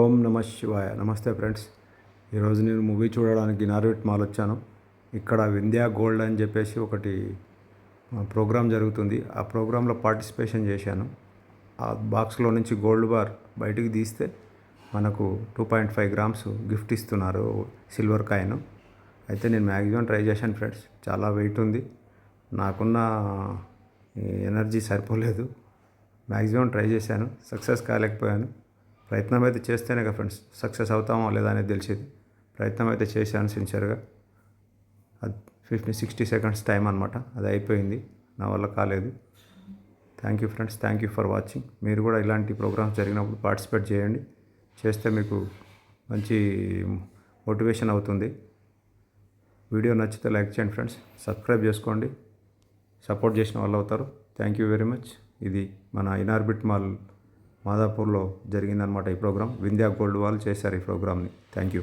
ఓం నమ శివాయ. నమస్తే ఫ్రెండ్స్. ఈరోజు నేను మూవీ చూడడానికి నార్వేట్ మాల్ వచ్చాను. ఇక్కడ వింధ్యా గోల్డ్ అని చెప్పేసి ఒకటి ప్రోగ్రామ్ జరుగుతుంది. ఆ ప్రోగ్రాంలో పార్టిసిపేషన్ చేశాను. ఆ బాక్స్లో నుంచి గోల్డ్ బార్ బయటికి తీస్తే మనకు two point five grams gift ఇస్తున్నారు సిల్వర్ కాయిన్. అయితే నేను మ్యాక్సిమం ట్రై చేశాను ఫ్రెండ్స్. చాలా వెయిట్ ఉంది. నాకున్న ఎనర్జీ సరిపోలేదు. మ్యాక్సిమం ట్రై చేశాను. సక్సెస్ కాలేకపోయాను. ప్రయత్నం అయితే చేస్తేనే కదా ఫ్రెండ్స్ సక్సెస్ అవుతామో లేదా అనేది తెలిసేది. ప్రయత్నం అయితే చేశాను సిన్సియర్గా అది ఫిఫ్టీ సిక్స్టీ సెకండ్స్ టైం అనమాట అది అయిపోయింది. నా వల్ల కాలేదు. Thank you friends thank you for watching. మీరు కూడా ఇలాంటి ప్రోగ్రామ్స్ జరిగినప్పుడు పార్టిసిపేట్ చేయండి. చేస్తే మీకు మంచి మోటివేషన్ అవుతుంది. వీడియో నచ్చితే లైక్ చేయండి ఫ్రెండ్స్. సబ్స్క్రైబ్ చేసుకోండి. సపోర్ట్ చేసిన వాళ్ళు అవుతారు. Thank you very much. ఇది మన ఇనార్బిట్ మాల్ మాదాపూర్లో జరిగిందనమాట ఈ ప్రోగ్రామ్ వింధ్యా గోల్డ్ వాళ్ళు చేశారు ఈ ప్రోగ్రామ్ని థ్యాంక్ యూ.